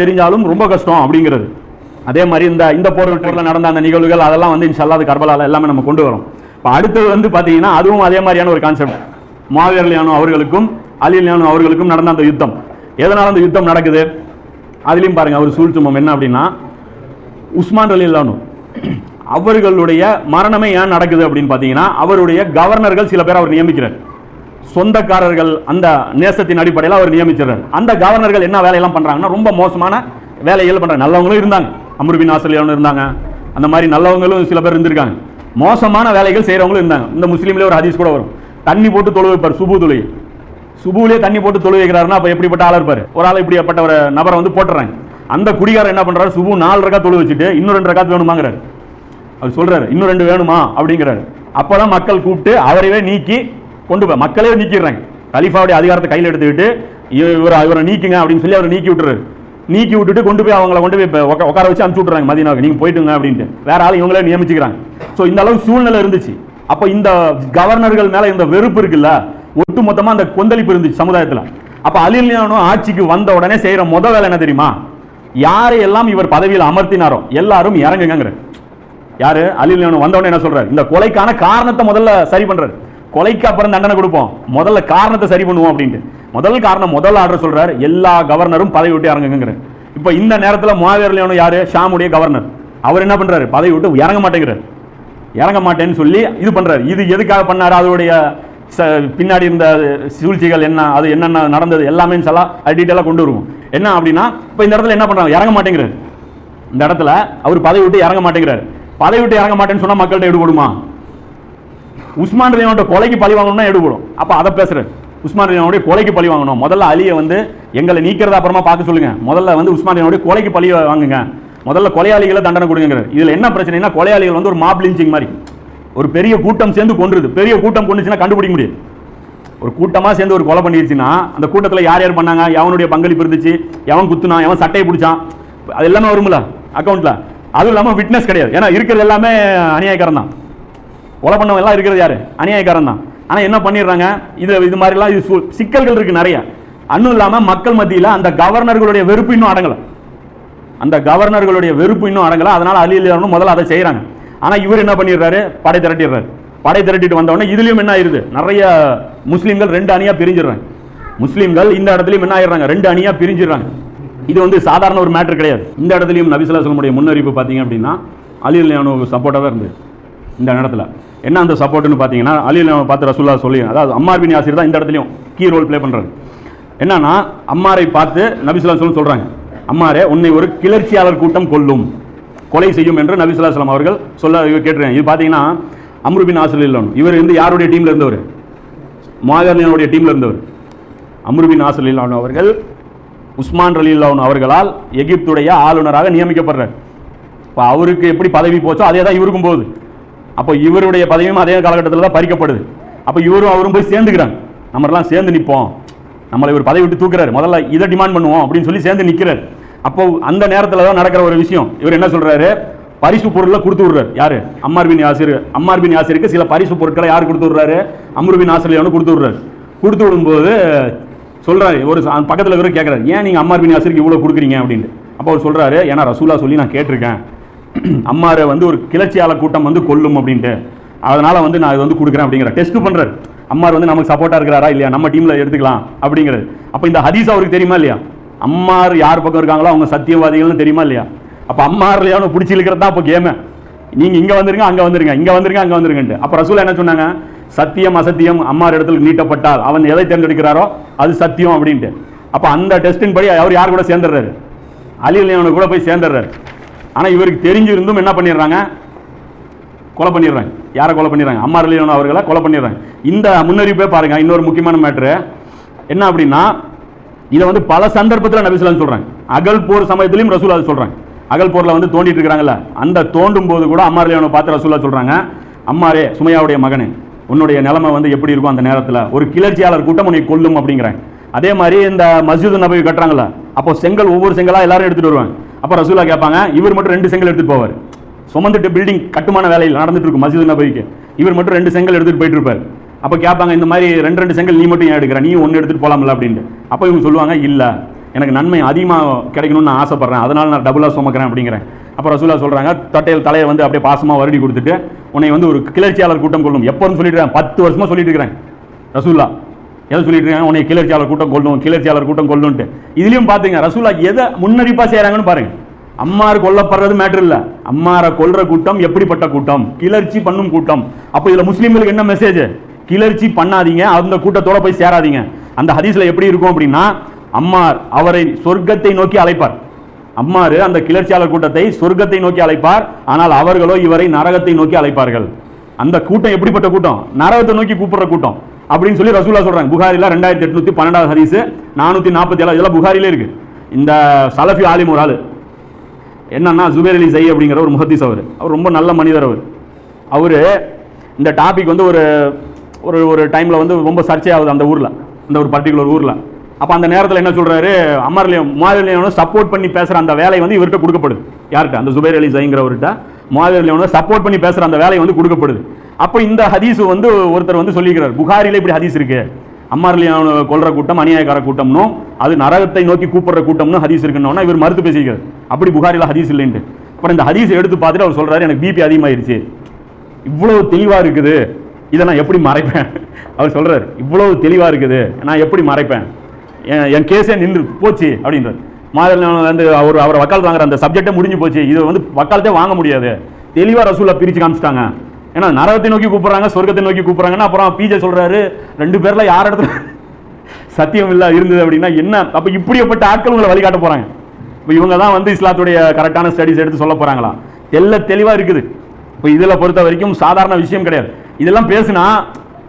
தெரிஞ்சாலும் ரொம்ப கஷ்டம் அப்படிங்கிறது. அதே மாதிரி இந்த இந்த போர் போரில் நடந்த அந்த நிகழ்வுகள் அதெல்லாம் வந்து இன்ஷல்லா அது கர்பலால எல்லாமே நம்ம கொண்டு வரோம். இப்போ அடுத்தது வந்து பார்த்தீங்கன்னா அதுவும் அதே மாதிரியான ஒரு கான்செப்ட் மாவீரலியானோ அவர்களுக்கும் அலிலியானோ அவர்களுக்கும் நடந்த அந்த யுத்தம். எதனால அந்த யுத்தம் நடக்குது? அதுலயும் பாருங்க அவர் சூழ்ச்சுமம் என்ன அப்படின்னா உஸ்மான் அலி இல்லானு அவர்களுடைய மரணமே ஏன் நடக்குது அப்படின்னு பார்த்தீங்கன்னா அவருடைய கவர்னர்கள் சில பேர் அவர் நியமிக்கிறார். சொந்தக்காரர்கள் அந்த நேசத்தின் அடிப்படையில் அவர் நியமிச்சிடுறார். அந்த கவர்னர்கள் என்ன வேலையெல்லாம் பண்ணுறாங்கன்னா ரொம்ப மோசமான வேலைகள் பண்ணுறாங்க நல்லவங்களும் இருந்தாங்க. அமருபின் ஆசிரியர்களும் இருந்தாங்க. அந்த மாதிரி நல்லவங்களும் சில பேர் இருந்திருக்காங்க. மோசமான வேலைகள் செய்கிறவங்களும் இருந்தாங்க. இந்த முஸ்லீம்லேயே ஒரு ஹதீஸ் கூட வரும். தண்ணி போட்டு தொழு வைப்பார். சுபு தொழுகை. சுபுவிலே தண்ணி போட்டு தொழு வைக்கிறாருன்னா அப்போ எப்படிப்பட்ட ஆள் இருப்பார்? ஒரு ஆள் இப்படிப்பட்ட ஒரு நபரை வந்து போட்டுறாங்க. அந்த குடிகாரர் என்ன பண்ணுறாரு சுபு நாலு ரக்கா தொழு வச்சுட்டு இன்னும் ரெண்டு ரக்காத்து வேணுமாங்கிறாரு. அவர் சொல்கிறாரு இன்னும் ரெண்டு வேணுமா? அப்படிங்கிறாரு. அப்போ தான் மக்கள் கூப்பிட்டு அவரையே நீக்கி கொண்டு போய் மக்களே நீக்கிடுறாங்க. கலிஃபாவுடைய அதிகாரத்தை கையில் எடுத்துக்கிட்டு இவர் இவரை இவரை நீக்குங்க அப்படின்னு சொல்லி அவரை நீக்கி விட்டுறாரு நீக்கி விட்டுட்டு கொண்டு போய் அவங்கள கொண்டு போய் உட்கார வச்சு அனுப்பிச்சு விட்டுறாங்க மதினாவுக்கு. நீங்கள் போயிட்டுங்க அப்படின்ட்டு. வேற ஆள் இவங்களே நியமிச்சுக்கிறாங்க. ஸோ இந்த அளவு சூழ்நிலை இருந்துச்சு. அப்போ இந்த கவர்னர்கள் மேலே இந்த வெறுப்பு இருக்குல்ல? ஒட்டு மொத்தமாக அந்த கொந்தளிப்பு இருந்துச்சு சமுதாயத்தில். அப்போ அலிலியானோ ஆட்சிக்கு வந்த உடனே செய்கிற முத வேலை என்ன தெரியுமா? யாரையெல்லாம் இவர் பதவியில் அமர்த்தினாரோ எல்லாரும் இறங்குங்கிற யாரு? அலிலியானோ வந்த உடனே என்ன சொல்றாரு? இந்த கொலைக்கான காரணத்தை முதல்ல சரி பண்றாரு. கொலைக்கு அப்புறம் தண்டனை கொடுப்போம். முதல்ல காரணத்தை சரி பண்ணுவோம் அப்படின்ட்டு. முதல் காரணம் முதல் ஆர்டர் சொல்றாரு எல்லா கவர்னரும் பதவி விட்டு இறங்குங்கிறார் இப்போ இந்த நேரத்தில் முவாவியர்லியானோ யாரு? ஷாமுடைய கவர்னர் அவர் என்ன பண்றாரு? பதவி விட்டு இறங்க மாட்டேங்கிறார். இறங்க மாட்டேன்னு சொல்லி இது பண்றாரு. இது எதுக்காக பண்ணாரு? அதோடைய ச- பின்னாடி இருந்த சூழ்ச்சிகள் என்ன? அது என்னென்ன நடந்தது? எல்லாமே சொல்லா அது டீட்டெயிலாக கொண்டு வருவோம். என்ன அப்படின்னா இப்போ இந்த இடத்துல என்ன பண்ணுறாங்க இறங்க மாட்டேங்கிறார். இந்த இடத்துல அவர் பதவி விட்டு இறங்க மாட்டேங்கிறார். பதவி விட்டு இறங்க மாட்டேன்னு சொன்னால் மக்கள்கிட்ட ஈடுபடுமா? உஸ்மான் ரலியானோட கொலைக்கு பழி வாங்கணும்னா எடுபடும் அப்போ அதை பேசுகிறேன் உஸ்மான் ரலியானுடைய கொலைக்கு பழி வாங்கணும். முதல்ல அலியை வந்து எங்களை நீக்கிறத அப்புறமா பார்க்க சொல்லுங்க. முதல்ல வந்து உஸ்மான் ரலியானுடைய கொலைக்கு பழி வாங்குங்க. முதல்ல கொலையாளிகளை தண்டனை கொடுங்கிறார் இதில் என்ன பிரச்சனைனா கொலையாளிகள் வந்து ஒரு மாப் லிஞ்சிங் மாதிரி. ஒரு பெரிய கூட்டம் சேர்ந்து கொன்றுது. பெரிய கூட்டம் கொண்டுச்சுன்னா கண்டுபிடிக்க முடியாது. ஒரு கூட்டமாக சேர்ந்து ஒரு கொலை பண்ணிடுச்சுன்னா அந்த கூட்டத்தில் யார் யார் பண்ணாங்க? எவனுடைய பங்களிப்பு இருந்துச்சு? எவன் குத்துனான் எவன் சட்டையை பிடிச்சான்? அது எல்லாமே வரும்ல அக்கௌண்ட்டில் அதுவும் இல்லாமல் விட்னஸ் கிடையாது. ஏன்னா இருக்கிறது எல்லாமே அநியாயக்காரன் தான். கொலை பண்ணவங்க எல்லாம் இருக்கிறது யாரு? அநியாயக்காரன் தான் ஆனால் என்ன பண்ணிடுறாங்க? இது இது மாதிரிலாம் இது சிக்கல்கள் இருக்கு நிறைய. அன்னும் இல்லாமல் மக்கள் மத்தியில் அந்த கவர்னர்களுடைய வெறுப்பு இன்னும் அடங்கலை. அந்த கவர்னர்களுடைய வெறுப்பு இன்னும் அடங்கலை. அதனால் அலி முதல்ல அதை செய்கிறாங்க ஆனால் இவர் என்ன பண்ணிடுறாரு? படை திரட்டிடுறாரு. படை திரட்டிட்டு வந்தவொடனே இதுலேயும் என்ன ஆயிடுது நிறைய முஸ்லீம்கள் ரெண்டு அணியாக பிரிஞ்சிடுறாங்க. முஸ்லீம்கள் இந்த இடத்துலையும் என்ன ஆயிடுறாங்க? ரெண்டு அணியாக பிரிஞ்சிடுறாங்க. இது வந்து சாதாரண ஒரு மேட்ரு கிடையாது. இந்த இடத்துலையும் நபிசுல்லா சொல்லமுடைய முன்னறிவிப்பு பார்த்தீங்க அப்படின்னா அலி அலியானு சப்போர்ட்டாக தான் இருந்தது. இந்த இடத்துல என்ன அந்த சப்போர்ட்னு பார்த்தீங்கன்னா அலி பார்த்து ரசூல்லா சொல்லி அதாவது அம்மார் பின் யாசிர் தான் இந்த இடத்துலையும் கீ ரோல் ப்ளே பண்றாரு. என்னன்னா அம்மாரை பார்த்து நபிசுல்லா சொல்லம் சொல்கிறாங்க அம்மாரே உன்னை ஒரு கிளர்ச்சியாளர் கூட்டம் கொல்லும் கொலை செய்யும் என்று நபிசுல்லாஸ்லாம் அவர்கள் சொல்ல கேட்டிருக்கேன் இது பார்த்தீங்கன்னா அம்ருபின் ஆசிரியர் இல்லணும் இவர் வந்து யாருடைய டீமில் இருந்தவர்? மாகர்னியனுடைய டீமில் இருந்தவர். அம்ருபின் ஆசிரியர் அவர்கள் உஸ்மான் ரலீல்லாவுன் அவர்களால் எகிப்துடைய ஆளுநராக நியமிக்கப்படுறார். இப்போ அவருக்கு எப்படி பதவி போச்சோ அதே தான் இவருக்கும் போகுது. அப்போ இவருடைய பதவியும் அதே காலகட்டத்தில் தான் பறிக்கப்படுது. அப்போ இவரும் அவரும் போய் சேர்ந்துக்கிறாங்க. நம்மலாம் சேர்ந்து நிற்போம் நம்மளை இவர் பதவி விட்டு தூக்குறாரு. முதல்ல இதை டிமாண்ட் பண்ணுவோம் அப்படின்னு சொல்லி சேர்ந்து நிற்கிறார் அப்போ அந்த நேரத்தில் தான் நடக்கிற ஒரு விஷயம். இவர் என்ன சொல்கிறாரு பரிசு பொருளை கொடுத்து விடுறாரு. யாரு? அம்மார்பின் ஆசிரியர் யாசிர். ஆசிரியருக்கு யாசிருக்கு சில பரிசு பொருட்களை யார் கொடுத்து விடுறாரு? அம்ருபின் ஆசிரியர் கொடுத்து விடுறாரு. கொடுத்து விடும்போது சொல்கிறாரு ஒரு பக்கத்தில் பக்கத்துல இருக்கிற ஏன் நீங்கள் அம்மார்பின் ஆசிரியருக்கு யாசிருக்கு கொடுக்குறீங்க? அப்படின்ட்டு. அப்போ அவர் சொல்கிறாரு ஏன்னா ரசூலா சொல்லி நான் கேட்டிருக்கேன். அம்மாரை வந்து ஒரு கிளர்ச்சியாளர் கூட்டம் வந்து கொல்லும் அப்படின்ட்டு. அதனால் வந்து நான் இது வந்து கொடுக்குறேன் அப்படிங்கிற. டெஸ்ட் பண்ணுறாரு அம்மார் வந்து நமக்கு சப்போர்ட்டாக இருக்கிறாரா இல்லையா? நம்ம டீமில் எடுத்துக்கலாம் அப்படிங்கிறது அப்போ இந்த ஹதீஸ் அவருக்கு தெரியுமா இல்லையா? அம்மார் யார் பக்கம் இருக்காங்களோ அவங்க சத்தியவாதிகள்னு தெரியுமா இல்லையா? அப்போ அம்மார் அவனை பிடிச்சி இழுக்கிறது தான் அப்போ கேமு நீங்கள் இங்கே வந்துருங்க அங்கே வந்துருங்க இங்கே வந்துருங்க அங்கே வந்துருங்கன்ட்டு. அப்போ ரசூல் என்ன சொன்னாங்க? சத்தியம் அசத்தியம் அம்மார் இடத்துல நீட்டப்பட்டால் அவன் எதை தேர்ந்தெடுக்கிறாரோ அது சத்தியம் அப்படின்ட்டு. அப்போ அந்த டெஸ்டின் படி அவர் யார் கூட சேர்ந்துடுறாரு? அலி கூட போய் சேர்ந்துடுறாரு. ஆனால் இவருக்கு தெரிஞ்சிருந்தும் என்ன பண்ணிடுறாங்க? கொலை பண்ணிடுறாங்க. யாரை கொலை பண்ணிடுறாங்க? அம்மா அலியானு அவர்களை கொலை பண்ணிடுறாங்க. இந்த முன்னறிவிப்பே பாருங்கள் இன்னொரு முக்கியமான மேட்ரு என்ன அப்படின்னா இதை வந்து பல சந்தர்ப்பத்தில் நபிசுலான்னு சொல்கிறாங்க அகல் போர் சமயத்திலையும் ரசூலா சொல்கிறாங்க அகல் போரில் வந்து தோண்டிட்டு இருக்கிறாங்கல்ல அந்த தோண்டும் போது கூட அம்மா அலியானு பார்த்து ரசூலா சொல்கிறாங்க அம்மாரே சுமையாவுடைய மகனு உன்னுடைய நிலைமை வந்து எப்படி இருக்கும் அந்த நேரத்தில்? ஒரு கிளர்ச்சியாளர் கூட்டம் உன்னை கொல்லும் அப்படிங்கிறாங்க. அதே மாதிரி இந்த மஸ்ஜித் நபவி கட்டுறாங்கல்ல அப்போ செங்கல் ஒவ்வொரு செங்கலாக எல்லாரும் எடுத்துகிட்டு வருவாங்க. அப்போ ரசூலா கேட்பாங்க இவர் மட்டும் ரெண்டு செங்கல் எடுத்துட்டு போவார். சுமந்துட்டு பில்டிங் கட்டுமான வேலையில் நடந்துட்டு இருக்கும் மஸ்ஜித் நபிக்கு இவர் மட்டும் ரெண்டு செங்கல் எடுத்துகிட்டு போயிட்டு இருப்பார். அப்போ கேட்பாங்க இந்த மாதிரி ரெண்டு ரெண்டு செங்கல் நீ மட்டும் ஏன் எடுக்கிற? நீ ஒன்று எடுத்துகிட்டு போகலாம்ல அப்படின்ட்டு. அப்போ இவங்க சொல்லுவாங்க இல்லை எனக்கு நன்மை அதிகமாக கிடைக்கணும்னு நான் ஆசைப்பட்றேன். அதனால் நான் டபுளாக சுமக்கிறேன் அப்படிங்கிறேன். அப்போ ரசூலா சொல்கிறாங்க தட்டையில் தலையை வந்து அப்படியே பாசமாக வருடி கொடுத்துட்டு உன்னை வந்து ஒரு கிளர்ச்சியாளர் கூட்டம் கொள்ளும். எப்போன்னு சொல்லிட்டு பத்து வருஷமாக சொல்லிட்டு இருக்கிறேன். ரசூல்லா எதை சொல்லிட்டு இருக்காங்க? உன்னை கிளர்ச்சியாளர் கூட்டம் கொள்ளும் கிளர்ச்சியாளர் கூட்டம் கொள்ளும்ட்டு இதுலையும் பார்த்தீங்க ரசூலா எதை முன்னறிப்பாக செய்கிறாங்கன்னு பாருங்க. அம்மாறு கொல்லப்படுறது மேட்டர் இல்ல. அம்மாரை கொல்ற கூட்டம் எப்படிப்பட்ட கூட்டம்? கிளர்ச்சி பண்ணும் கூட்டம். அப்போ இதுல முஸ்லீம்களுக்கு என்ன மெசேஜ் கிளர்ச்சி பண்ணாதீங்க அந்த கூட்டத்தோட போய் சேராதீங்க. அந்த ஹதீஸ்ல எப்படி இருக்கும் அப்படின்னா அம்மார் அவரை சொர்க்கத்தை நோக்கி அழைப்பார். அம்மாறு அந்த கிளர்ச்சியாளர் கூட்டத்தை சொர்க்கத்தை நோக்கி அழைப்பார். ஆனால் அவர்களோ இவரை நரகத்தை நோக்கி அழைப்பார்கள். அந்த கூட்டம் எப்படிப்பட்ட கூட்டம்? நரகத்தை நோக்கி கூப்பிடுற கூட்டம். அப்படின்னு சொல்லி ரசூலா சொல்றாங்க. புகாரில ரெண்டாயிரத்தி எட்நூத்தி பன்னெண்டாவது ஹதீஸ் நானூற்றி நாற்பத்தி ஏழு இதெல்லாம் புகாரிலே இருக்கு. இந்த சலஃபி ஆலிம் ஒரு ஆள். என்னன்னா ஜுபேர் அலி ஜை அப்படிங்கிற ஒரு முஹத்திஸ் அவர். அவர் ரொம்ப நல்ல மனிதர் அவர். அவர் இந்த டாபிக் வந்து ஒரு ஒரு ஒரு டைமில் வந்து ரொம்ப சர்ச்சையாகுது அந்த ஊரில். அந்த ஒரு பர்டிகுலர் ஊரில். அப்போ அந்த நேரத்தில் என்ன சொல்கிறாரு அமர்லியம் மாதலியனும் சப்போர்ட் பண்ணி பேசுகிற அந்த வேலை வந்து இவர்கிட்ட கொடுக்கப்படுது. யார்கிட்ட? அந்த ஜுபேர் அலி ஜைங்கிறவர்கிட்ட மாதலியனும் சப்போர்ட் பண்ணி பேசுற அந்த வேலை வந்து கொடுக்கப்படுது. அப்போ இந்த ஹதீஸ் வந்து ஒருத்தர் வந்து சொல்லிக்கிறார். புகாரில இப்படி ஹதீஸ் இருக்கு. அம்மார்லியான கொல்ற கூட்டம் அநியாயக்கார கூட்டம்னும் அது நரகத்தை நோக்கி கூப்பிடுற கூட்டம்னு ஹதீஸ் இருக்குன்னு இவர் மறுத்து பேசிக்கிறார். அப்படி புகாரில ஹதீஸ் இல்லைன்ட்டு. அப்புறம் இந்த ஹதீஸ் எடுத்து பார்த்துட்டு அவர் சொல்றாரு எனக்கு பிபி அதிகமாயிருச்சு. இவ்வளவு தெளிவாக இருக்குது. இதை நான் எப்படி மறைப்பேன்? அவர் சொல்றாரு இவ்வளவு தெளிவாக இருக்குது. நான் எப்படி மறைப்பேன்? என் என் கேஸே நின்று போச்சு அப்படின்றார். மாதிரி வந்து அவர் அவர் வக்கால் வாங்குற அந்த சப்ஜெக்டே முடிஞ்சு போச்சு. இது வந்து வக்காலத்தே வாங்க முடியாது. தெளிவாக ரசூலை பிரிச்சு காமிச்சிட்டாங்க. ஏன்னா நரகத்தை நோக்கி கூப்பிடுறாங்க சொர்க்கத்தை நோக்கி கூப்பிடுறாங்கன்னா அப்புறம் பிஜே சொல்கிறாரு ரெண்டு பேர்ல யார் இடத்துல சத்தியம் இல்லை இருந்தது அப்படின்னா என்ன? அப்போ இப்படிப்பட்ட ஆட்கள் உங்களை வழிகாட்ட போறாங்க. இப்போ இவங்க தான் வந்து இஸ்லாத்துடைய கரெக்டான ஸ்டடிஸ் எடுத்து சொல்ல போகிறாங்களா தெல்ல தெளிவாக இருக்குது. இப்போ இதில் பொறுத்த வரைக்கும் சாதாரண விஷயம் கிடையாது. இதெல்லாம் பேசுனா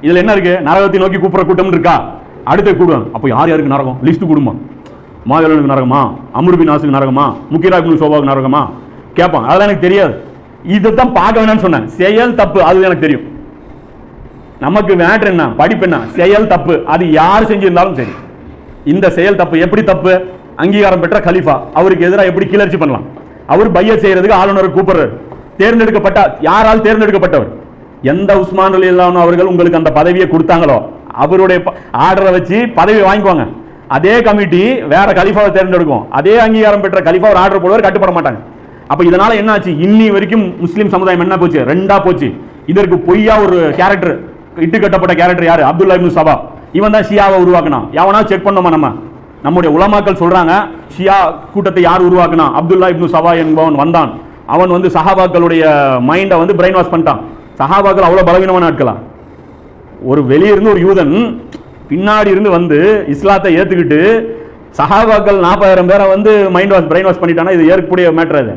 இதில் என்ன இருக்கு? நரகத்தை நோக்கி கூப்பிடுற கூட்டம் இருக்கா? அடுத்த கூடுவாங்க அப்போ யார் யாருக்கு நரகம்? லிஸ்ட் கொடுமா. மாதவனுக்கு நரகமா அம்ருபின் நாசுக்கு நரகமா முக்கியராஜ் சோபாவுக்கு நரகமா கேட்பான் அதெல்லாம் எனக்கு தெரியாது. இதுதான் பார்க்க வேணாம்னு சொன்னேன். செயல் தப்பு அது எனக்கு தெரியும். நமக்கு மேட்ரு என்ன? படிப்பு என்ன? செயல் தப்பு. அது யார் செஞ்சிருந்தாலும் சரி. இந்த செயல் தப்பு எப்படி தப்பு? அங்கீகாரம் பெற்ற கலிஃபா. அவருக்கு எதிராக எப்படி கிளர்ச்சி பண்ணலாம்? அவர் பைய செய்யறதுக்கு ஆளுநர் கூப்பிடுறாரு. தேர்ந்தெடுக்கப்பட்ட யாரால் தேர்ந்தெடுக்கப்பட்டவர்? எந்த உஸ்மான் அலி அவர்கள் உங்களுக்கு அந்த பதவியை கொடுத்தாங்களோ? அவருடைய ஆர்டரை வச்சு பதவி வாங்கிக்குவாங்க அதே கமிட்டி வேற கலிஃபாவை தேர்ந்தெடுக்கும். அதே அங்கீகாரம் பெற்ற கலிஃபா ஒரு ஆர்டர் போடுவார் கட்டுப்பட மாட்டாங்க. அப்போ இதனால என்ன ஆச்சு இன்னி வரைக்கும் முஸ்லீம் சமுதாயம் என்ன போச்சு? ரெண்டா போச்சு. இதற்கு பொய்யா ஒரு கேரக்டர் இட்டு கட்டப்பட்ட கேரக்டர் யாரு? அப்துல்லா இப்னு சபா. இவன் தான் ஷியாவை உருவாக்கினா எவனா செக் பண்ணோமா நம்ம? நம்முடைய உலமாக்கள் சொல்றாங்க ஷியா கூட்டத்தை யார் உருவாக்கினா? அப்துல்லா இப்னு சபா என்பவன் வந்தான். அவன் வந்து சஹாபாக்களுடைய மைண்டை வந்து பிரெயின் வாஷ் பண்ணிட்டான். சஹாபாக்கள் அவ்வளோ பலவீனமான ஆட்களா? ஒரு வெளியிருந்து ஒரு யூதன் பின்னாடி இருந்து வந்து இஸ்லாத்தை ஏற்றுக்கிட்டு சஹாபாக்கள் நாற்பதாயிரம் பேரை வந்து மைண்ட் வாஷ் பிரெயின் வாஷ் பண்ணிட்டானா இது ஏற்கக்கூடிய மேட்டர் அது.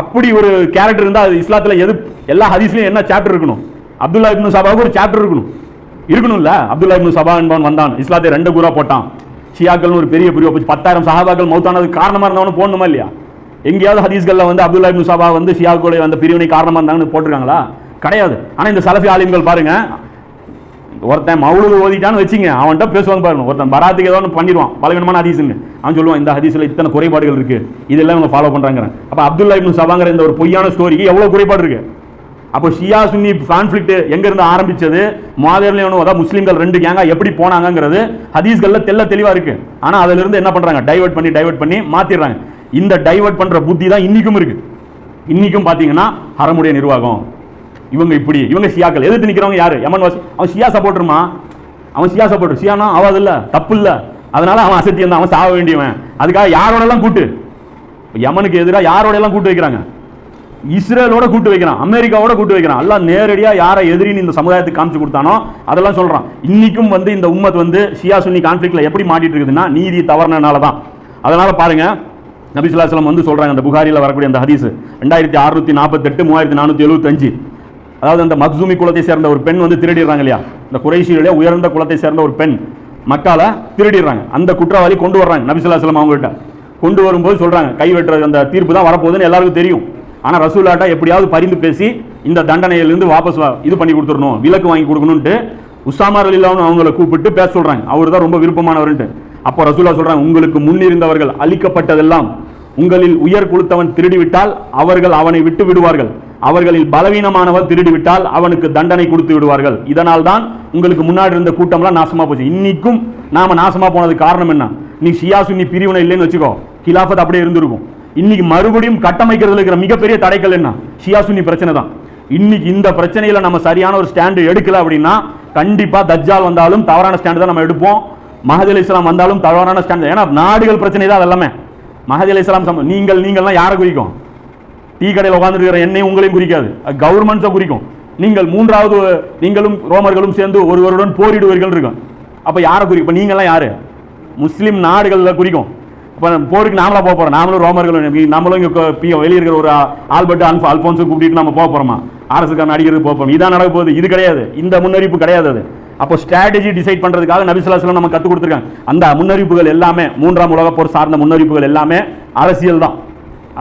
அப்படி ஒரு கேரக்டர் இருந்தால் அது இஸ்லாத்தில் எது எல்லா ஹதீஸ்லையும் என்ன சாப்டர் இருக்கணும்? அப்துல்லா இப்னு சபாவுக்கு ஒரு சாப்டர் இருக்கணும். இருக்கணும்ல? அப்துல்லா இப்னு சபா என்பவன் வந்தான். இஸ்லாத்தை ரெண்டு கூறா போட்டான். ஷியாக்கள்னு ஒரு பெரிய பிரிவு. போச்சு பத்தாயிரம் சஹாபாக்கள் மௌத்தானதுக்கு காரணமாக இருந்தவனு போடணுமா இல்லையா? எங்கேயாவது ஹதீஸ்களில் வந்து அப்துல்லா இப்னு சபா வந்து ஷியாக்களுடைய அந்த பிரிவினை காரணமாக இருந்தாங்கன்னு போட்டிருக்காங்களா? கிடையாது. ஆனால் இந்த சலஃபி ஆலிம்கள் பாருங்கள் ஒருத்தன் மவுளுது ஓதிட்டான்னு வச்சுங்க அவன்கிட்ட பேசுவாங்க பாருங்க. ஒருத்தன் பராத்துக்கு ஏதோ ஒன்று பண்ணிடுவான். பலவீனமான ஹதீஸுங்க. அவன் சொல்லுவான் இந்த ஹதீஸில் இத்தனை குறைபாடுகள் இருக்குது இதெல்லாம் இவங்க ஃபாலோ பண்றாங்க அப்போ அப்துல்லா இப்னு சபாங்கிற இந்த ஒரு பொய்யான ஸ்டோரிக்கு எவ்வளோ குறைபாடு இருக்குது அப்போ ஷியா சுன்னி கான்ஃபிளிக்ட் எங்கேருந்து ஆரம்பித்தது ஆரம்பிச்சது? மாதேர்லையும் அதாவது முஸ்லீம்கள் ரெண்டு கேங்காக எப்படி போனாங்கங்கிறது ஹதீஸ்களில் தெல்ல தெளிவாக இருக்குது ஆனால் அதிலிருந்து என்ன பண்ணுறாங்க டைவர்ட் பண்ணி டைவர்ட் பண்ணி மாற்றிடுறாங்க இந்த டைவர்ட் பண்ணுற புத்தி தான் இன்றைக்கும் இருக்குது இன்றைக்கும் பார்த்தீங்கன்னா அறமுடைய நிர்வாகம். இவங்க இப்படி இவங்க ஷியாக்கள். எதிர்த்து நிற்கிறவங்க யாரு? யமன் வாசி. அவன் ஷியா சப்போர்ட்டருமா? அவன் ஷியா சப்போர்ட்டர். ஷியானா ஆவாது இல்லை தப்பு இல்லை அதனால அவன் அசத்தியம் தான் அவன் சாக வேண்டியவன். அதுக்காக யாரோட எல்லாம் கூட்டு? யமனுக்கு எதிராக யாரோட எல்லாம் கூட்டு வைக்கிறாங்க? இஸ்ரேலோட கூட்டு வைக்கிறான். அமெரிக்காவோட கூட்டு வைக்கிறான். எல்லாம் நேரடியாக யாரை எதிரின்னு இந்த சமுதாயத்துக்கு காமிச்சு கொடுத்தானோ அதெல்லாம் சொல்கிறான் இன்றைக்கும் வந்து இந்த உம்மத் வந்து ஷியா சுன்னி கான்ஃபிளிக்ல எப்படி மாட்டிட்டு இருக்குதுன்னா நீதி தவறுனால தான் அதனால பாருங்க நபிசுல்லாஸ்லம் வந்து சொல்கிறாங்க அந்த புகாரியில் வரக்கூடிய அந்த ஹதீஸ். ரெண்டாயிரத்தி அறுநூத்தி நாற்பத்தெட்டு மூவாயிரத்தி நானூற்றி எழுபத்தஞ்சு அதாவது அந்த மக்சூமி குலத்தை சேர்ந்த ஒரு பெண் வந்து திருடிடுறாங்க இல்லையா? இந்த குறைஷியிலே உயர்ந்த குலத்தை சேர்ந்த ஒரு பெண் மக்கால திருடிடுறாங்க. அந்த குற்றவாளி கொண்டு வர்றாங்க நபிசுல்லாஸ்லம் அவங்ககிட்ட கொண்டு வரும்போது சொல்றாங்க கை வெட்டுறது அந்த தீர்ப்பு தான் வரப்போகுதுன்னு எல்லாருக்கும் தெரியும். ஆனால் ரசூலாட்டா எப்படியாவது பரிந்து பேசி இந்த தண்டனையிலிருந்து வாபஸ் இது பண்ணி கொடுத்துடணும் விலக்கு வாங்கி கொடுக்கணும்ட்டு உசாமா அலிலாவும் அவங்கள கூப்பிட்டு பேச சொல்றாங்க. அவர் தான் ரொம்ப விருப்பமானவர்ன்ட்டு. அப்போ ரசூலா சொல்றாங்க உங்களுக்கு முன்னிருந்தவர்கள் அழிக்கப்பட்டதெல்லாம் உங்களில் உயர் குழுத்தவன் திருடிவிட்டால் அவர்கள் அவனை விட்டு விடுவார்கள். அவர்களில் பலவீனமானவர் திருடிவிட்டால் அவனுக்கு தண்டனை கொடுத்து விடுவார்கள். இதனால் தான் உங்களுக்கு முன்னாடி இருந்த கூட்டம்லாம் நாசமா போச்சு. இன்னைக்கும் நாம நாசமா போனதுக்கு காரணம் என்ன? நீ ஷியா சுன்னி பிரிவினை இல்லைன்னு வச்சுக்கோ. கிலாஃபத் அப்படியே இருந்திருக்கும். இன்னைக்கு மறுபடியும் கட்டமைக்கிறதுல இருக்கிற மிகப்பெரிய தடைகள் என்ன? ஷியா சுன்னி பிரச்சனை தான். இன்னைக்கு இந்த பிரச்சனையில நம்ம சரியான ஒரு ஸ்டாண்டு எடுக்கல அப்படின்னா கண்டிப்பா தஜ்ஜால் வந்தாலும் தவறான ஸ்டாண்டு தான் நம்ம எடுப்போம். மஹதி அலி இஸ்லாம் வந்தாலும் தவறான ஸ்டாண்டு ஏன்னா நாடுகள் பிரச்சனை தான் அது எல்லாமே மஹதி அலி இஸ்லாம் சம்ம- நீங்கள் நீங்கள்லாம் யாரை குறிக்கும்? டீ கடையில் உட்காந்துருக்கிற என்னை உங்களையும் குறிக்காது. கவர்மெண்ட்ஸை குறிக்கும். நீங்கள் மூன்றாவது நீங்களும் ரோமர்களும் சேர்ந்து ஒருவருடன் போரிடுவீர்கள் இருக்கும். அப்போ யாரை குறிக்கும் இப்போ நீங்கள்லாம் யார்? முஸ்லீம் நாடுகளில் குறிக்கும். இப்போ போருக்கு நாமளாக போக போகிறோம் நாமளும் ரோமர்களும் நம்மளும் இங்கே வெளியே இருக்கிற ஒரு ஆல்பர்ட் அல்ஃப் அல்போன்ஸு கூப்பிட்டு நம்ம போக போகிறோமா அரசுக்கான அடிக்கிறது போகிறோம் இதான் நடக்க போகுது. இது கிடையாது. இந்த முன்னறிப்பு கிடையாது அது. அப்போ ஸ்ட்ராட்டஜி டிசைட் பண்ணுறதுக்காக நபிசுல்லாஸ்லாம் நம்ம கற்றுக் கொடுத்துருக்காங்க. அந்த முன்னறிப்புகள் எல்லாமே மூன்றாம் உலக போர் சார்ந்த முன்னறிப்புகள் எல்லாமே அரசியல் தான்.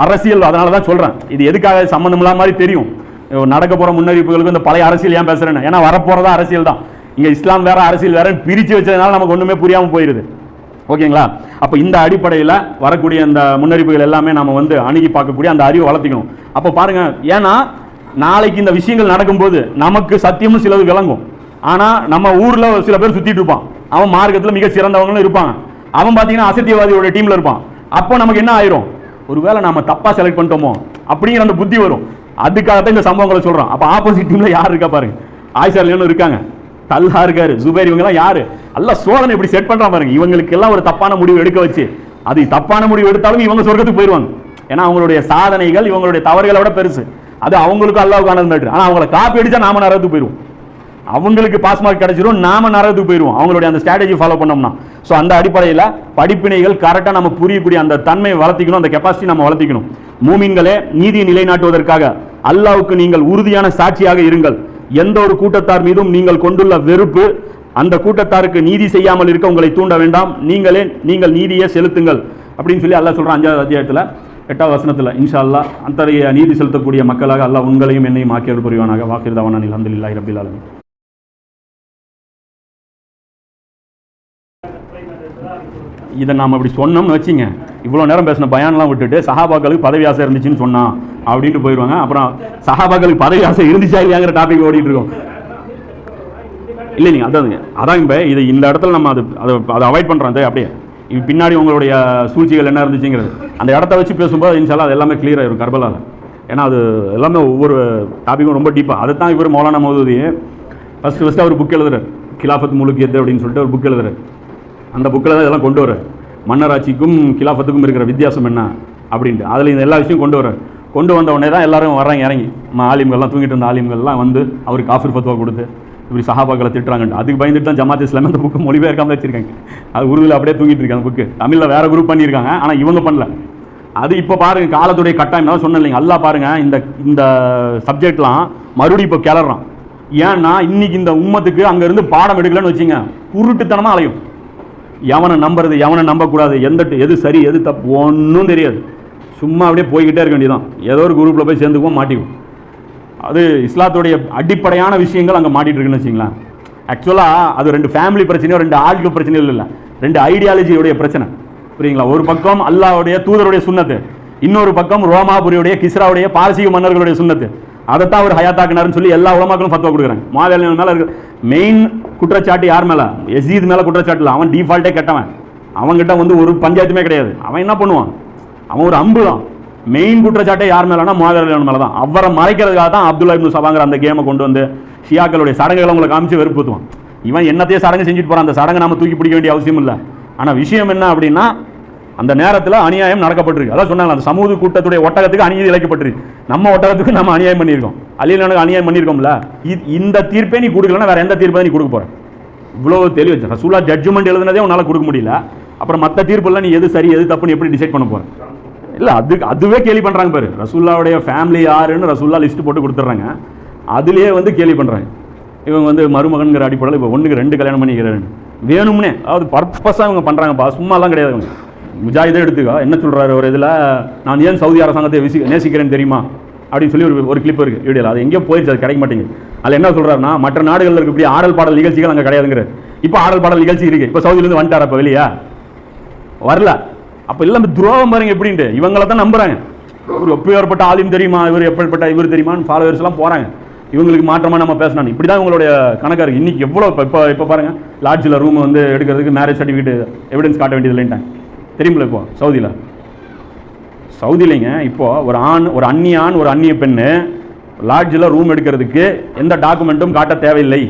அரசியல் அதனால தான் சொல்கிறேன் இது எதுக்காக சம்மந்தமில்லா மாதிரி தெரியும். நடக்க போகிற முன்னறிவிப்புகளுக்கு இந்த பழைய அரசியல் ஏன் பேசுகிறேன்னு ஏன்னா தான் அரசியல் தான். இங்கே இஸ்லாம் வேற அரசியல் வேறன்னு பிரித்து வச்சதுனால நமக்கு ஒன்றுமே புரியாமல் போயிடுது ஓகேங்களா? அப்போ இந்த அடிப்படையில் வரக்கூடிய அந்த முன்னறிவுகள் எல்லாமே நம்ம வந்து அணுகி பார்க்கக்கூடிய அந்த அறிவை வளர்த்திக்கணும். அப்போ பாருங்க ஏன்னா நாளைக்கு இந்த விஷயங்கள் நடக்கும்போது நமக்கு சத்தியமும் சிலது விளங்கும். ஆனால் நம்ம ஊரில் சில பேர் சுற்றிட்டு இருப்பான். அவன் மார்க்கத்தில் மிக சிறந்தவங்களும் இருப்பாங்க. அவன் பார்த்தீங்கன்னா அசத்தியவாதியோட டீமில் இருப்பான். அப்போ நமக்கு என்ன ஆயிரும்? ஒருவேளை நாம தப்பா செலக்ட் பண்ணிட்டோமோ? அப்படிங்கிற அந்த புத்தி வரும். அதுக்காக தான் இந்த சம்பவங்களை சொல்றோம். அப்ப ஆப்போசிட் டீம்ல யார் இருக்கா பாருங்க. ஆயிஷா இருக்காங்க. தல்லா இருக்காரு. சுபேர் இவங்க எல்லாம் யாரு? அல்ல சோதனை இப்படி செட் பண்றான் பாருங்க. இவங்களுக்கு எல்லாம் ஒரு தப்பான முடிவு எடுக்க வச்சு. அது தப்பான முடிவு எடுத்தாலும் இவங்க சொர்க்கத்துக்கு போயிருவாங்க. ஏன்னா அவங்களுடைய சாதனைகள் இவங்களுடைய தவறுகளை விட பெருசு. அது அவங்களுக்கு அல்லாவுக்கானது மேட்ரு ஆனா அவங்கள காப்பி அடிச்சா நாம நேரத்துக்கு போயிருவோம். அவங்களுக்கு பாஸ் மார்க் கிடைச்சிரும் நாம நரகத்துக்கு போயிடுவோம் அவங்களுடைய அந்த ஸ்ட்ராட்டஜி ஃபாலோ பண்ணோம்னா. ஸோ அந்த அடிப்படையில் படிப்பினைகள் கரெக்டாக நம்ம புரியக்கூடிய அந்த தன்மையை வளர்த்திக்கணும் அந்த கெப்பாசிட்டி நம்ம வளர்த்திக்கணும். மூமின்களே நீதியை நிலைநாட்டுவதற்காக அல்லாவுக்கு நீங்கள் உறுதியான சாட்சியாக இருங்கள். எந்த ஒரு கூட்டத்தார் மீதும் நீங்கள் கொண்டுள்ள வெறுப்பு அந்த கூட்டத்தாருக்கு நீதி செய்யாமல் இருக்க உங்களை தூண்ட வேண்டாம். நீங்களே நீங்கள் நீதியை செலுத்துங்கள். அப்படின்னு சொல்லி அல்லாஹ் சொல்கிறான் அஞ்சாவது அத்தியாயத்தில் எட்டாவது வசனத்தில் இன்ஷா அல்லாஹ் அத்தகைய நீதி செலுத்தக்கூடிய மக்களாக அல்லாஹ் உங்களையும் என்னையும் ஆக்கியவர் புரிவானாக. வாக்கிருதாவான அலமதுல்லாஹி ரபில் ஆலமீன். இதை நாம் அப்படி சொன்னோம்னு வச்சுங்க. இவ்வளோ நேரம் பேசின பயான்லாம் விட்டுட்டு சஹாபாக்களுக்கு பதவி ஆசை இருந்துச்சுன்னு சொன்னான் அப்படின்ட்டு போயிடுவாங்க. அப்புறம் சஹாபாக்களுக்கு பதவி ஆசை இருந்துச்சா இல்லையாங்கிற டாபிக் ஓடிட்டு இருக்கோம். இல்லை நீங்கள் அதாங்க அதான் இப்போ இது இந்த இடத்துல நம்ம அது அதை அதை அவாய்ட் பண்ணுறோம் அந்த அப்படியே. இது பின்னாடி உங்களுடைய சூழ்ச்சிகள் என்ன இருந்துச்சுங்கிறது. அந்த இடத்த வச்சு பேசும்போது இன்ஷால்லாம் அது எல்லாமே கிளியர் ஆயிரும் கர்பலால. ஏன்னா அது எல்லாமே ஒவ்வொரு டாப்பிக்கும் ரொம்ப டீப்பாக அதை தான் இவர் மௌலானா மௌதூதி ஃபஸ்ட்டு ஃபஸ்ட்டு அவர் புக் எழுதுறார். கிலாஃபத் முழுக்கியது அப்படின்னு சொல்லிட்டு ஒரு புக் எழுதுறார். அந்த புக்கில் தான் இதெல்லாம் கொண்டு வரேன் மன்னராட்சிக்கும் கிலாஃபத்துக்கும் இருக்கிற வித்தியாசம் என்ன அப்படின்ட்டு. அதில் இந்த எல்லா விஷயம் கொண்டு வரேன் கொண்டு வந்த உடனே தான் எல்லாரும் வர்றாங்க இறங்கி. நம்ம ஆலிம்கள்லாம் தூங்கிட்டு இருந்த ஆலிம்கள்லாம் வந்து அவருக்கு ஆஃபர் ஃபத்துவா கொடுத்து இப்படி சஹாபாக்களை திட்டுறாங்கன்ட்டு. அதுக்கு பயந்துட்டு தான் ஜமாத் இஸ்லாமே அந்த புக்கு இருக்காமல் வச்சிருக்காங்க. அது உருவில் அப்படியே தூங்கிட்டு இருக்காங்க புக்கு தமிழில் வேறு குரூப் பண்ணியிருக்காங்க ஆனால் இவங்க பண்ணல. அது இப்போ பாருங்கள் காலத்துடைய கட்டாயம் தான் சொன்னேன் இல்லைங்க. அல்லாஹ் பாருங்கள் இந்த இந்த சப்ஜெக்ட்லாம் மறுபடியும் இப்போ கிளறான் ஏன்னா இன்னைக்கு இந்த உம்மத்துக்கு அங்கேருந்து பாடம் எடுக்கலன்னு வச்சுங்க உருட்டுத்தனமாக அலையும். எவனை நம்புறது எவனை நம்பக்கூடாது. எந்த எது சரி எது தப்பு ஒன்றும் தெரியாது. சும்மா அப்படியே போய்கிட்டே இருக்க வேண்டியதான் ஏதோ ஒரு குரூப்பில் போய் சேர்ந்துக்குவோம் மாட்டிக்குவோம். அது இஸ்லாத்துடைய அடிப்படையான விஷயங்கள் அங்கே மாட்டிகிட்டு இருக்குன்னு வச்சிங்களேன் ஆக்சுவலாக அது ரெண்டு ஃபேமிலி பிரச்சனையோ ரெண்டு ஆட்கள் பிரச்சனையோ இல்லை. ரெண்டு ஐடியாலஜியுடைய பிரச்சனை. புரியுங்களா? ஒரு பக்கம் அல்லாவுடைய தூதருடைய சுன்னத்து இன்னொரு பக்கம் ரோமாபுரியுடைய கிஸ்ராவுடைய பாரசீக மன்னர்களுடைய சுன்னத்து. அதைத்தான் அவர் ஹயாத்தாக்குனாருன்னு சொல்லி எல்லா உலமாக்களும் ஃபத்துவா கொடுக்குறாங்க. மாவேலியன் மேலே இருக்கு. மெயின் குற்றச்சாட்டு யார் மேலே? எசீத் மேலே குற்றச்சாட்டு இல்லை. அவன் டிஃபால்ட்டே கெட்டவன். அவன்கிட்ட வந்து ஒரு பஞ்சாயத்துமே கிடையாது. அவன் என்ன பண்ணுவான்? அவன் ஒரு அம்பு தான். மெயின் குற்றச்சாட்டே யார் மேலனா மாவீரன் மேலே தான் அவரை மறைக்கிறதுக்காக தான் அப்துல்லா இப்னு சபாங்கிற அந்த கேமை கொண்டு வந்து ஷியாக்களுடைய சடங்குகளை உங்களை காமிச்சு வெறுப்புத்துவான் இவன் என்னத்தையே சடங்கு செஞ்சுட்டு போகிறான் அந்த சடங்கை நம்ம தூக்கி பிடிக்க வேண்டிய அவசியம் இல்லை. ஆனால் விஷயம் என்ன அப்படின்னா அந்த நேரத்தில் அநியாயம் நடக்கப்பட்டிருக்கு. அதான் சொன்னாங்க அந்த சமூக கூட்டத்துடைய ஒட்டகத்துக்கு அநீதி இழைக்கப்பட்டிருக்கு. நம்ம ஒட்டகத்துக்கு நம்ம அநியாயம் பண்ணியிருக்கோம். அலியனுக்கு அநியாயம் பண்ணியிருக்கோம்ல? இ- இந்த தீர்ப்பே நீ கொடுக்கலன்னா வேற எந்த தீர்ப்பை நீ கொடுக்க போற. இவ்வளோ தெளிவு ரசூலா ஜட்ஜ்மெண்ட் எழுதுனதே உன்னால் கொடுக்க முடியல. அப்புறம் மற்ற தீர்ப்புலாம் நீ எது சரி எது தப்புன்னு எப்படி டிசைட் பண்ண போற? இல்லை அதுக்கு அதுவே கேள்வி பண்ணுறாங்க பாரு. ரசூல்லாவுடைய ஃபேமிலி யாருன்னு ரசூல்லா லிஸ்ட் போட்டு கொடுத்துட்றாங்க. அதுலேயே வந்து கேள்வி பண்ணுறாங்க இவங்க வந்து மருமகன்கிற அடிப்படையில் இப்போ ஒன்றுக்கு ரெண்டு கல்யாணம் பண்ணிக்கிறாரு வேணும்னே. அதாவது பர்பஸாக இவங்க பண்ணுறாங்கப்பா சும்மாலாம் கிடையாது இவங்க. முஜாஹிதே எடுத்துக்கோ. என்ன சொல்கிறாரு ஒரு இதில்? நான் ஏன் சவுதி அரசாங்கத்தை விசி நேசிக்கிறேன் தெரியுமா? அப்படின்னு சொல்லி ஒரு ஒரு கிளிப் இருக்குது வீடியோவில் அது எங்கேயோ போயிடுச்சு அது கிடைக்க மாட்டேங்குது. அதில் என்ன சொல்கிறாருன்னா மற்ற நாடுகளில் இருக்கக்கூடிய ஆடல் பாடல் நிகழ்ச்சிகள் அங்கே கிடையாதுங்கிற. இப்போ ஆடல் பாடல் நிகழ்ச்சி இருக்குது இப்போ சவுதியிலேருந்து வந்துட்டார் அப்போ வெளியா? வரல. இல்லை எல்லாம் துரோகம் பாருங்க எப்படின்ட்டு. இவங்கள தான் நம்புறாங்க. இவர் எப்பேற்பட்ட ஆளும் தெரியுமா? இவர் எப்படிப்பட்ட இவர் தெரியுமான்னு ஃபாலோவர்ஸ் எல்லாம் போகிறாங்க இவங்களுக்கு மாற்றமாக நம்ம பேசணும் இப்படி தான் உங்களுடைய கணக்காக இருக்குது இன்றைக்கி எவ்வளோ இப்போ இப்போ இப்போ பாருங்கள் லாட்ஜில் ரூம் வந்து எடுக்கிறதுக்கு மேரேஜ் சர்டிஃபிகேட் எவிடன்ஸ் காட்ட வேண்டியது இல்லைன்ட்டாங்க தெரியுமில்ல இப்போ? சவுதியில். சவுதியிலைங்க இப்போது ஒரு ஆண் ஒரு அந்நிய ஆண் ஒரு அந்நிய பெண்ணு லாட்ஜில் ரூம் எடுக்கிறதுக்கு எந்த டாக்குமெண்ட்டும் காட்ட தேவையில்லை.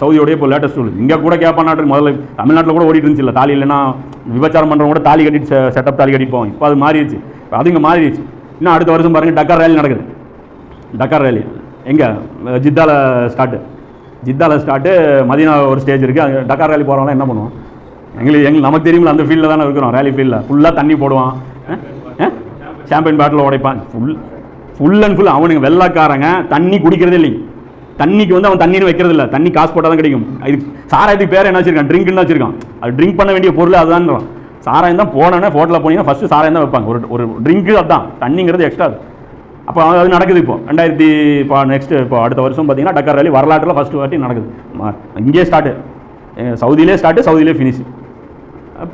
சவுதியோடைய இப்போ லேட்டஸ்ட் ரூல் இங்கே கூட கேட்பான் நாட்டுக்கு முதல்ல தமிழ்நாட்டில் கூட ஓடிட்டு இருந்துச்சு இல்லை. தாலி இல்லைன்னா விபச்சாரம் பண்ணுறவங்க கூட தாலி கட்டி செட்டப் தாலி கட்டிப்போம். இப்போ அது மாறிடுச்சு. இப்போ அது இங்கே மாறிடுச்சு. இன்னும் அடுத்த வருஷம் பாருங்கள் டக்கார் ரேலி நடக்குது. டக்கார் ரேலி எங்கே? ஜித்தால ஸ்டார்ட்டு ஜித்தால ஸ்டார்ட்டு மதினா ஒரு ஸ்டேஜ் இருக்குது அங்கே டக்கார் ரேலி போகிறவங்களாம் என்ன பண்ணுவோம் எங்களுக்கு எங்களுக்கு நமக்கு தெரியுமில்ல அந்த ஃபீல்டில் தானே இருக்கிறோம். ரேலி ஃபீல்டில் ஃபுல்லாக தண்ணி போடுவான். சாம்பியன் பேட்டில் உடைப்பான். ஃபுல் ஃபுல் அண்ட் ஃபுல் அவனுங்க வெள்ளக்காரங்க தண்ணி குடிக்கிறதே இல்லைங்க. தண்ணிக்கு வந்து அவன் தண்ணீர் வைக்கிறது இல்லை. தண்ணி காசு போட்டால் தான் கிடைக்கும். இது சாராயத்துக்கு பேர் என்ன வச்சிருக்கான்? ட்ரிங்க்னு வச்சிருக்கான். அது ட்ரிங்க் பண்ண வேண்டிய பொருள் அதுதான் சாராயம் தான் போனோன்னே ஹோட்டலில் போனீங்கன்னா ஃபஸ்ட்டு சாராயம் தான் வைப்பாங்க. ஒரு ஒரு ட்ரிங்க்கு அதுதான் தண்ணிங்கிறது எக்ஸ்ட்ரா அது. அப்போ அது நடக்குது இப்போ. ரெண்டாயிரத்தி இப்போ நெக்ஸ்ட் இப்போ அடுத்த வருஷம் பார்த்தீங்கன்னா டக்கர் ரேலி வரலாற்றில் ஃபஸ்ட்டு வாட்டி நடக்குது. இங்கேயே ஸ்டார்ட்டு சவுதியிலே ஸ்டார்ட்டு சவுதியிலே ஃபினிஷ்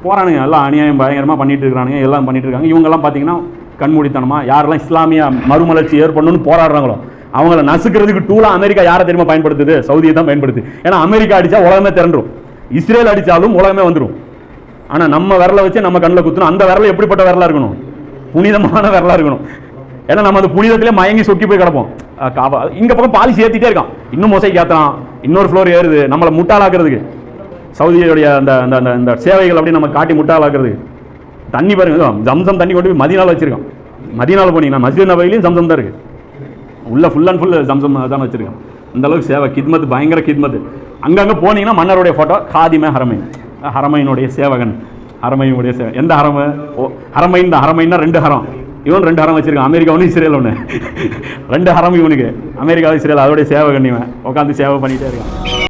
போகிறானுங்க எல்லாம் அநியாயம் பயங்கரமாக பண்ணிட்டு இருக்கிறானுங்க. எல்லாம் பண்ணிட்டு இருக்காங்க. இவங்கெல்லாம் பார்த்தீங்கன்னா கண்மூடித்தனமாக யாரெல்லாம் இஸ்லாமிய மறுமலர்ச்சி ஏற்படணும்னு போராடுறாங்களோ அவங்கள நசுக்கிறதுக்கு டூலாக அமெரிக்கா யாரை தெரியுமா பயன்படுத்துது? சவுதியை தான் பயன்படுத்து ஏன்னா அமெரிக்கா அடித்தா உலகமே திரண்டும் இஸ்ரேல் அடித்தாலும் உலகமே வந்துடும் ஆனால் நம்ம விரலை வச்சு நம்ம கண்ணில் குத்தணும் அந்த விரலை எப்படிப்பட்ட விரலா இருக்கணும்? புனிதமான விரலா இருக்கணும். ஏன்னா நம்ம அந்த புனிதத்திலே மயங்கி சொக்கி போய் கிடப்போம். இங்கே பக்கம் பாலிசி ஏற்றிட்டே இருக்கான். இன்னும் மொசைக்கு ஏற்றுறான் இன்னொரு ஃப்ளோர் ஏறுது. நம்மளை முட்டாளாக்குறதுக்கு. சவுதியுடைய அந்த அந்த அந்த அந்த சேவைகள் அப்படி நம்ம காட்டி முட்டாளாக்குறது. தண்ணி பாருங்க ஜம்சம் தண்ணி கொண்டு போய் மதினால வச்சுருக்கோம் மதினால போனீங்கன்னா மஸ்ஜித் நபையிலையும் ஜம்சம் தான் இருக்குது உள்ளே ஃபுல் அண்ட் ஃபுல் ஜம்சம் தான் வச்சுருக்கோம் அந்தளவுக்கு சேவை கித்மத் பயங்கர கித்மத் அங்கங்கே போனீங்கன்னா மன்னருடைய ஃபோட்டோ காதிமே ஹரமை. ஹரமையினுடைய சேவகன். ஹரமையினுடைய சேவை எந்த ஹரம? ஓ ஹரமைன் தான். ஹரமைன்னா ரெண்டு ஹரம். இவன் ரெண்டு ஹரம் வச்சிருக்கான். அமெரிக்கா ஒன்று இஸ்ரேல் ஒன்று ரெண்டு ஹரம் இவனுக்கு. America Israel. அதோடைய சேவகன் இவன். உட்காந்து சேவை பண்ணிகிட்டே இருக்கான்.